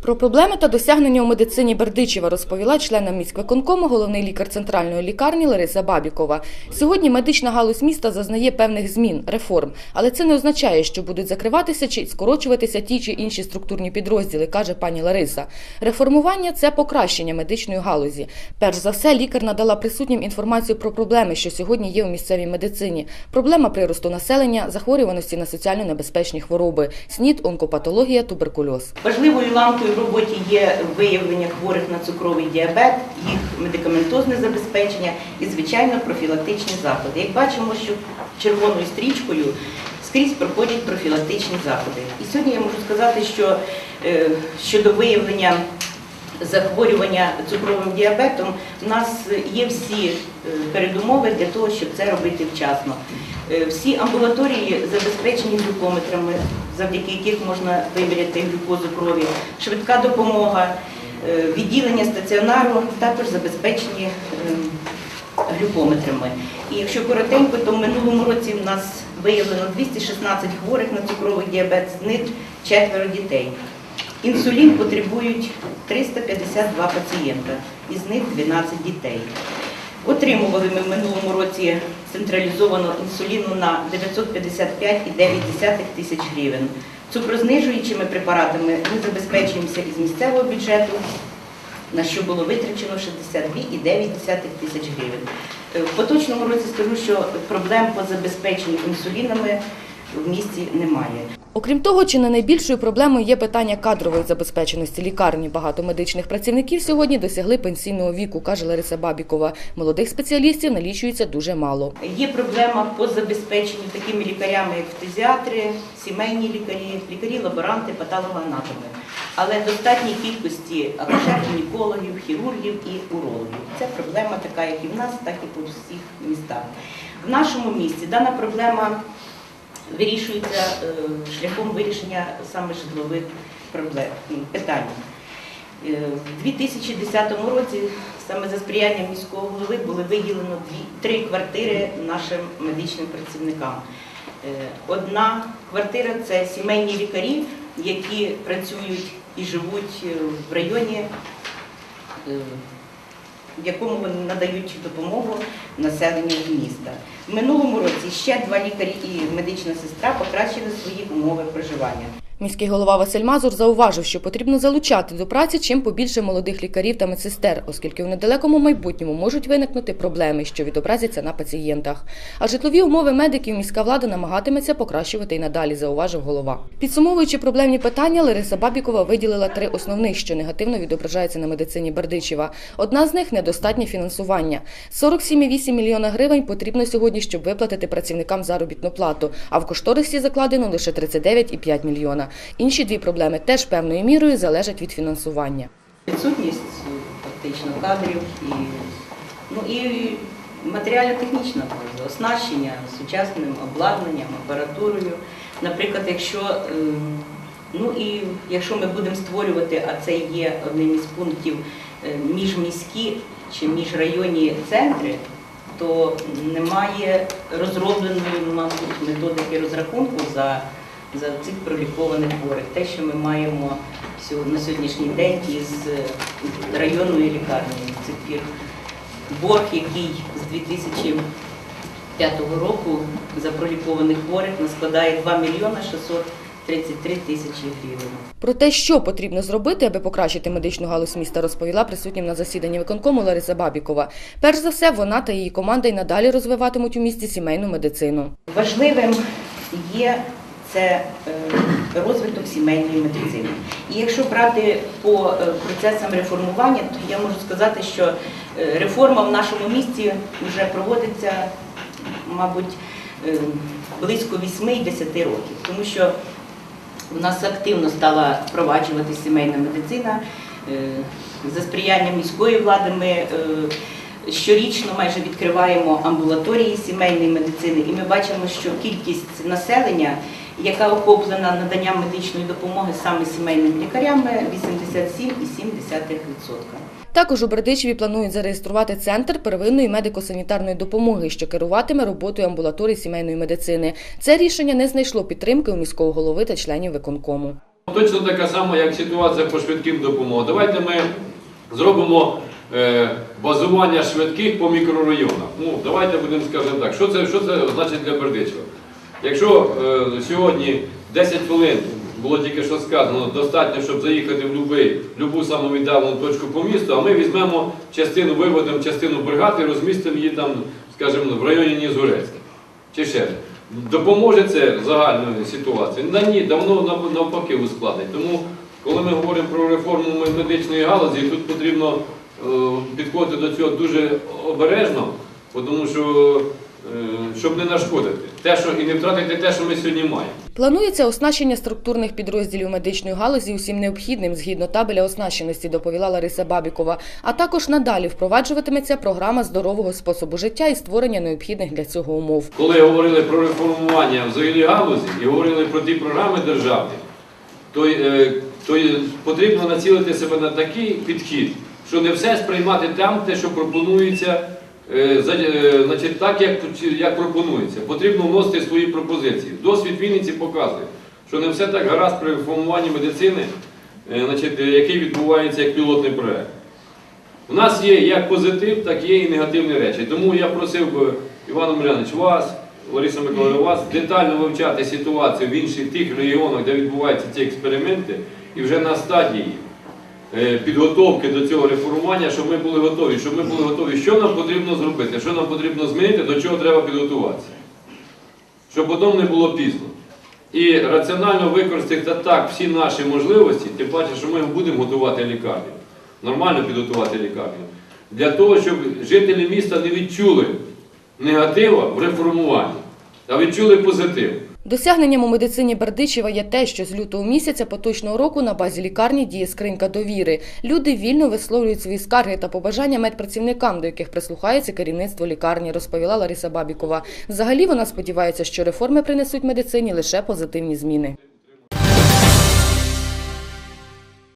Про проблеми та досягнення у медицині Бердичева розповіла членам міськвиконкому головний лікар центральної лікарні Лариса Бабікова. Сьогодні медична галузь міста зазнає певних змін, реформ, але це не означає, що будуть закриватися чи скорочуватися ті чи інші структурні підрозділи, каже пані Лариса. Реформування це покращення медичної галузі. Перш за все, лікар надала присутнім інформацію про проблеми, що сьогодні є у місцевій медицині. Проблема приросту населення, захворюваності на соціально небезпечні хвороби, СНІД, онкопатологія, туберкульоз. Важливою ланкою в роботі є виявлення хворих на цукровий діабет, їх медикаментозне забезпечення і, звичайно, профілактичні заходи. Як бачимо, що червоною стрічкою скрізь проходять профілактичні заходи. І сьогодні я можу сказати, що е, щодо виявлення захворювання цукровим діабетом, в нас є всі е, передумови для того, щоб це робити вчасно. Е, Всі амбулаторії забезпечені глюкометрами, завдяки яких можна виміряти глюкозу крові, швидка допомога, е, відділення стаціонару також забезпечені е, глюкометрами. І якщо коротенько, то в минулому році в нас виявлено 216 хворих на цукровий діабет, з них четверо дітей. Інсулін потребують 352 пацієнта, із них 12 дітей. Отримували ми в минулому році централізовано інсуліну на 955,9 тисяч гривень. Цукрознижуючими препаратами ми забезпечуємося із місцевого бюджету, на що було витрачено 62,9 тисяч гривень. Е, В поточному році скажу, що проблем по забезпеченню інсулінами в місті немає. Окрім того, чи не найбільшою проблемою є питання кадрової забезпеченості лікарні. Багато медичних працівників сьогодні досягли пенсійного віку, каже Лариса Бабікова. Молодих спеціалістів налічується дуже мало. Є проблема по забезпеченню такими лікарями, як фтизіатри, сімейні лікарі, лікарі-лаборанти, патологоанатоми. Але достатній кількості акушер-гінекологів, хірургів і урологів. Це проблема така, як і в нас, так і по всіх містах. В нашому місті дана проблема вирішується е, шляхом вирішення саме житлових проблем, питань. Е, В 2010 році саме за сприянням міського голови були виділено три квартири нашим медичним працівникам. Е, Одна квартира це сімейні лікарі, які працюють і живуть в районі, в якому вони надають допомогу населенню міста. В минулому році ще два лікарі і медична сестра покращили свої умови проживання. Міський голова Василь Мазур зауважив, що потрібно залучати до праці чим побільше молодих лікарів та медсестер, оскільки в недалекому майбутньому можуть виникнути проблеми, що відобразяться на пацієнтах. А житлові умови медиків міська влада намагатиметься покращувати і надалі, зауважив голова. Підсумовуючи проблемні питання, Лариса Бабікова виділила три основних, що негативно відображаються на медицині Бердичева. Одна з них недостатнє фінансування. 47,8 мільйона гривень потрібно сьогодні, щоб виплатити працівникам заробітну плату, а в кошторисі закладено лише 39,5 мільйона. Інші дві проблеми теж певною мірою залежать від фінансування. Відсутність е, фактично кадрів і, ну, і матеріально-технічне оснащення сучасним обладнанням, апаратурою. Наприклад, якщо, е, ну, і якщо ми будемо створювати, а це є одним із пунктів е, міжміські чи міжрайонні центри, то немає розробленої, мабуть, методики розрахунку за, за цих пролікованих хворих. Те, що ми маємо на сьогоднішній день із е, районної лікарні цих пір. Борг, який з 2005 року за пролікованих хворих складає 2 мільйона 633 тисячі гривень. Про те, що потрібно зробити, аби покращити медичну галузь міста, розповіла присутнім на засіданні виконкому Лариса Бабікова. Перш за все, вона та її команда й надалі розвиватимуть у місті сімейну медицину. Важливим є це е, розвиток сімейної медицини. І якщо брати по е, процесам реформування, то я можу сказати, що е, реформа в нашому місті вже проводиться, мабуть, близько 8-10 років, тому що у нас активно стала впроваджуватися сімейна медицина. За сприянням міської влади ми щорічно майже відкриваємо амбулаторії сімейної медицини, і ми бачимо, що кількість населення, яка охоплена наданням медичної допомоги саме сімейними лікарями, 87,7%. Також у Бердичеві планують зареєструвати центр первинної медико-санітарної допомоги, що керуватиме роботою амбулаторії сімейної медицини. Це рішення не знайшло підтримки у міського голови та членів виконкому. Точно така сама, як ситуація по швидким допомогам. Давайте ми зробимо е, базування швидких по мікрорайонах. Ну, давайте будемо скажемо так. Що це, що це значить для Бердичева? Якщо е, сьогодні 10 хвилин було тільки що сказано, достатньо, щоб заїхати в любий, любу самовіддалену точку по місту, а ми візьмемо частину, виведемо частину бригади і розмістимо її там, скажімо, в районі Нізгорецька. Чи ще? Допоможе це загальної ситуації? Да ні, давно навпаки ускладнить. Тому, коли ми говоримо про реформу медичної галузі, тут потрібно е, підходити до цього дуже обережно, тому що щоб не нашкодити. Те, що і не втратити те, що ми сьогодні маємо. Планується оснащення структурних підрозділів медичної галузі усім необхідним згідно табеля оснащеності, доповіла Лариса Бабікова. А також надалі впроваджуватиметься програма здорового способу життя і створення необхідних для цього умов. Коли говорили про реформування взагалі галузі і говорили про ті програми державні, то, е, то е, потрібно націлити себе на такий підхід, що не все сприймати там, те, що пропонується, е, е, значить, так, як, як пропонується. Потрібно вносити свої пропозиції. Досвід Вінниці показує, що не все так гаразд при реформуванні медицини, е, значить, е, який відбувається як пілотний проект. У нас є як позитив, так є і негативні речі. Тому я просив би, Іван Омелянович, вас, Лариса Миколаївна, вас детально вивчати ситуацію в інших тих регіонах, де відбуваються ці експерименти, і вже на стадії е, підготовки до цього реформування, щоб ми були готові, щоб ми були готові, що нам потрібно зробити, що нам потрібно змінити, до чого треба підготуватися. Щоб потім не було пізно. І раціонально використати так всі наші можливості, тим паче, що ми будемо готувати лікарню, нормально підготувати лікарню, для того, щоб жителі міста не відчули негатива в реформуванні, а відчули позитив. Досягненням у медицині Бердичева є те, що з лютого місяця поточного року на базі лікарні діє скринька довіри. Люди вільно висловлюють свої скарги та побажання медпрацівникам, до яких прислухається керівництво лікарні, розповіла Лариса Бабікова. Взагалі вона сподівається, що реформи принесуть медицині лише позитивні зміни.